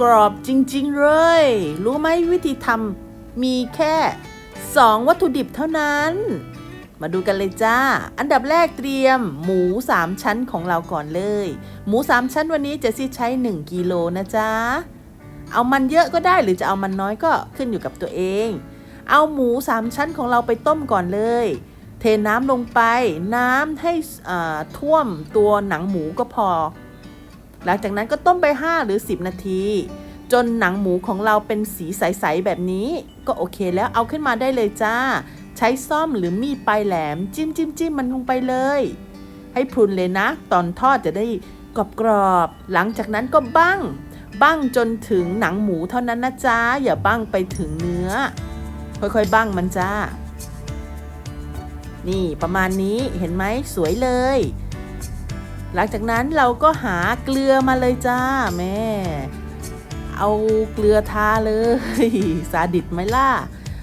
กรอบจริง ๆ เลย รู้ไหมวิธีทำมีแค่ 2 วัตถุดิบเท่านั้น มาดูกันเลยจ้า อันดับแรกเตรียมหมู 3 ชั้นของเราก่อนเลย หมู 3 ชั้นวันนี้เจสซี่ใช้ 1กิโลนะจ๊ะ เอามันเยอะก็ได้หรือจะเอามันน้อยก็ขึ้นอยู่กับตัวเอง เอาหมู 3 ชั้นของเราไปต้มก่อนเลย เทน้ำลงไปน้ำให้ท่วมตัวหนังหมูก็พอ หลังจากนั้นก็ต้มไป 5 หรือ 10 นาที จนหนังหมูของเราเป็นสีใส ๆ แบบนี้ ก็โอเคแล้วเอาขึ้นมาได้เลยจ้า ใช้ซ่อมหรือมีดปลายแหลม จิ้มจิ้มจิ้มมันลงไปเลย ให้พรุนเลยนะ ตอนทอดจะได้กรอบๆหลังจากนั้นก็บั้ง บั้งจนถึงหนังหมูเท่านั้นนะจ๊ะอย่าบั้งไปถึงเนื้อ ค่อยๆ บั้งมันจ้า นี่ประมาณนี้เห็นไหมสวยเลย หลังจากนั้นเราก็หาเกลือมาเลยจ้าแม่ เอาเกลือทาเลยสาดิตไหมล่ะ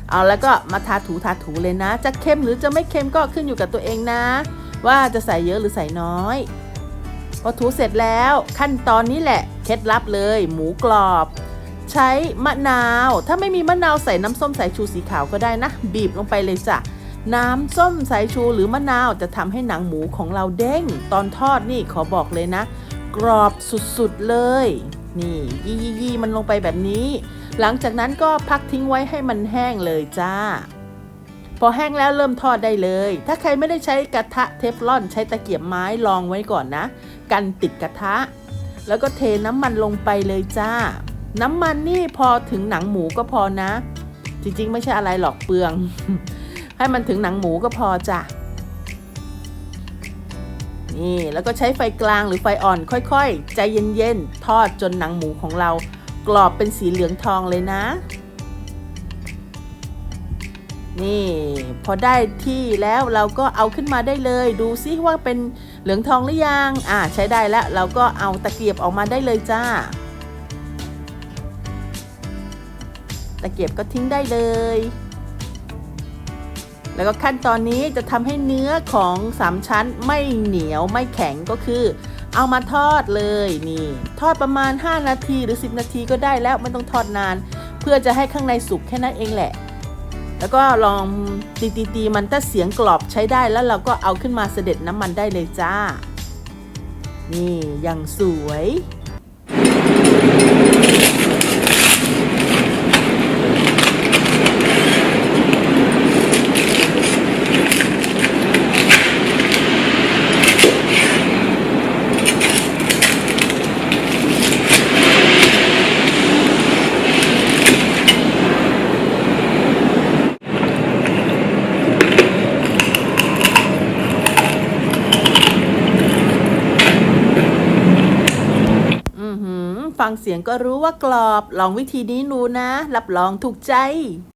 เอาแล้วก็มาทาถูทาถูเลยนะ จะเค็มหรือจะไม่เค็มก็ขึ้นอยู่กับตัวเองนะ ว่าจะใส่เยอะหรือใส่น้อยพอถูเสร็จแล้วขั้นตอนนี้แหละเคล็ดลับเลย หมูกรอบ ใช้มะนาว ถ้าไม่มีมะนาวใส่น้ำส้มสายชูสีขาวก็ได้นะ บีบลงไปเลยจ้ะ น้ำส้มสายชูหรือมะนาวจะทำให้หนังหมูของเราเด้ง ตอนทอดนี่ขอบอกเลยนะ กรอบสุดๆเลย นี่ยี่ยี่มันลงไปแบบนี้ หลังจากนั้นก็พักทิ้งไว้ให้มันแห้งเลยจ้า พอแห้งแล้วเริ่มทอดได้เลย ถ้าใครไม่ได้ใช้กระทะเทฟลอนใช้ตะเกียบไม้รองไว้ก่อนนะ กันติดกระทะ แล้วก็เทน้ำมันลงไปเลยจ้า น้ำมันนี่พอถึงหนังหมูก็พอนะ จริงๆ ไม่ใช่อะไรหรอกเปลือง ให้มันถึงหนังหมูก็พอจ้ะ นี่แล้วก็ใช้ไฟกลางหรือไฟอ่อนค่อยๆ ใจเย็นๆ ทอดจนหนังหมูของเรา กรอบเป็นสีเหลืองทองเลยนะ นี่ พอได้ที่แล้วเราก็เอาขึ้นมาได้เลย ดูซิว่าเป็นเหลืองทองหรือยัง อ่าใช้ได้แล้วเราก็เอาตะเกียบออกมาได้เลยจ้าตะเกียบก็ทิ้งได้เลย แล้วก็ขั้นตอนนี้จะทำให้เนื้อของสามชั้นไม่เหนียวไม่แข็งก็คือ เอามาทอดเลยนี่ ทอดประมาณ 5 นาทีหรือ 10 นาทีก็ได้แล้วไม่ต้องทอดนาน เพื่อจะให้ข้างในสุกแค่นั้นเองแหละ แล้วก็ลองตีตีตีมันถ้าเสียงกรอบใช้ได้แล้วเราก็เอาขึ้นมาเสด็จน้ำมันได้เลยจ้า นี่อย่างสวย อือหือ ฟังเสียงก็รู้ว่ากรอบ ลองวิธีนี้ดูนะ รับรองถูกใจ